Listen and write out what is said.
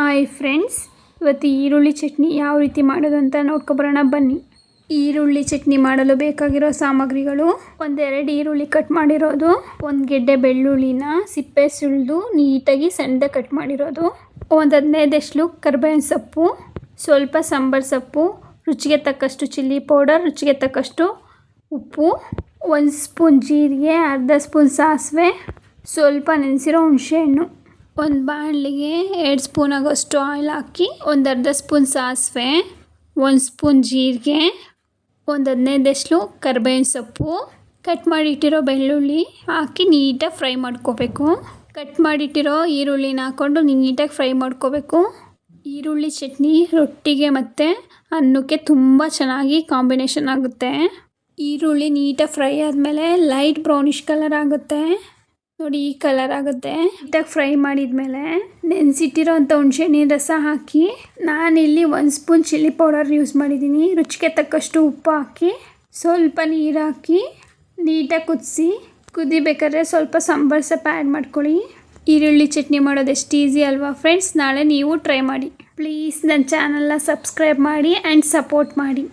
Hi friends, ಇವತ್ತು ಈರುಳ್ಳಿ ಚಟ್ನಿ ಯಾವ ರೀತಿ ಮಾಡೋದು ಅಂತ ನೋಡ್ಕೊಬರೋಣ ಬನ್ನಿ. ಈರುಳ್ಳಿ ಚಟ್ನಿ ಮಾಡಲು ಬೇಕಾಗಿರೋ ಸಾಮಗ್ರಿಗಳು, ಒಂದೆರಡು ಈರುಳ್ಳಿ ಕಟ್ ಮಾಡಿರೋದು, ಒಂದು ಗೆಡ್ಡೆ ಬೆಳ್ಳುಳ್ಳಿನ ಸಿಪ್ಪೆ ಸುಳಿದು ನೀಟಾಗಿ ಸಣ್ಣದ ಕಟ್ ಮಾಡಿರೋದು, ಒಂದು ಹದಿನೈದಷ್ಟು ಕರ್ಬೇವಿನ ಸೊಪ್ಪು, ಸ್ವಲ್ಪ ಸಾಂಬಾರು ಸೊಪ್ಪು, ರುಚಿಗೆ ತಕ್ಕಷ್ಟು ಚಿಲ್ಲಿ ಪೌಡರ್, ರುಚಿಗೆ ತಕ್ಕಷ್ಟು ಉಪ್ಪು, ಒಂದು ಸ್ಪೂನ್ ಜೀರಿಗೆ, ಅರ್ಧ ಸ್ಪೂನ್ ಸಾಸಿವೆ, ಸ್ವಲ್ಪ ನೆನೆಸಿರೋ ಹುಣಸೆಹಣ್ಣು ಒಂದು ಬಾಣಲಿಗೆ ಎರಡು ಸ್ಪೂನ್ ಆಗೋಷ್ಟು ಆಯಿಲ್ ಹಾಕಿ, ಒಂದು ಅರ್ಧ ಸ್ಪೂನ್ ಸಾಸಿವೆ, ಒಂದು ಸ್ಪೂನ್ ಜೀರಿಗೆ, ಒಂದು ಹದಿನೈದಷ್ಟು ಕರ್ಬೇವಿನ ಸೊಪ್ಪು. ಕಟ್ ಮಾಡಿಟ್ಟಿರೋ ಬೆಳ್ಳುಳ್ಳಿ ಹಾಕಿ ನೀಟಾಗಿ ಫ್ರೈ ಮಾಡ್ಕೋಬೇಕು. ಕಟ್ ಮಾಡಿಟ್ಟಿರೋ ಈರುಳ್ಳಿನ ಹಾಕ್ಕೊಂಡು ನೀಟಾಗಿ ಫ್ರೈ ಮಾಡ್ಕೋಬೇಕು. ಈರುಳ್ಳಿ ಚಟ್ನಿ ರೊಟ್ಟಿಗೆ ಮತ್ತು ಅನ್ನಕ್ಕೆ ತುಂಬ ಚೆನ್ನಾಗಿ ಕಾಂಬಿನೇಷನ್ ಆಗುತ್ತೆ. ಈರುಳ್ಳಿ ನೀಟಾಗಿ ಫ್ರೈ ಆದಮೇಲೆ ಲೈಟ್ ಬ್ರೌನಿಷ್ ಕಲರ್ ಆಗುತ್ತೆ. ನೋಡಿ ಈ ಕಲರ್ ಆಗುತ್ತೆ. ಇಟ್ಟಾಗಿ ಫ್ರೈ ಮಾಡಿದ್ಮೇಲೆ ನೆನೆಸಿಟ್ಟಿರೋ ಅಂಥ ಹುಣಸೆಹಣ್ಣಿನ ರಸ ಹಾಕಿ ನಾನಿಲ್ಲಿ ಒಂದು ಸ್ಪೂನ್ ಚಿಲ್ಲಿ ಪೌಡರ್ ಯೂಸ್ ಮಾಡಿದ್ದೀನಿ. ರುಚಿಗೆ ತಕ್ಕಷ್ಟು ಉಪ್ಪು ಹಾಕಿ ಸ್ವಲ್ಪ ನೀರು ಹಾಕಿ ನೀಟಾಗಿ ಕುದಿಸಿ. ಕುದಿಬೇಕಾದ್ರೆ ಸ್ವಲ್ಪ ಸಾಂಬಾರು ಸೊಪ್ಪು ಆ್ಯಡ್ ಮಾಡ್ಕೊಳ್ಳಿ. ಈರುಳ್ಳಿ ಚಟ್ನಿ ಮಾಡೋದು ಎಷ್ಟು ಈಸಿ ಅಲ್ವಾ ಫ್ರೆಂಡ್ಸ್ ನಾಳೆ ನೀವು ಟ್ರೈ ಮಾಡಿ. ಪ್ಲೀಸ್ ನನ್ನ ಚಾನಲ್ನ ಸಬ್ಸ್ಕ್ರೈಬ್ ಮಾಡಿ ಆ್ಯಂಡ್ ಸಪೋರ್ಟ್ ಮಾಡಿ.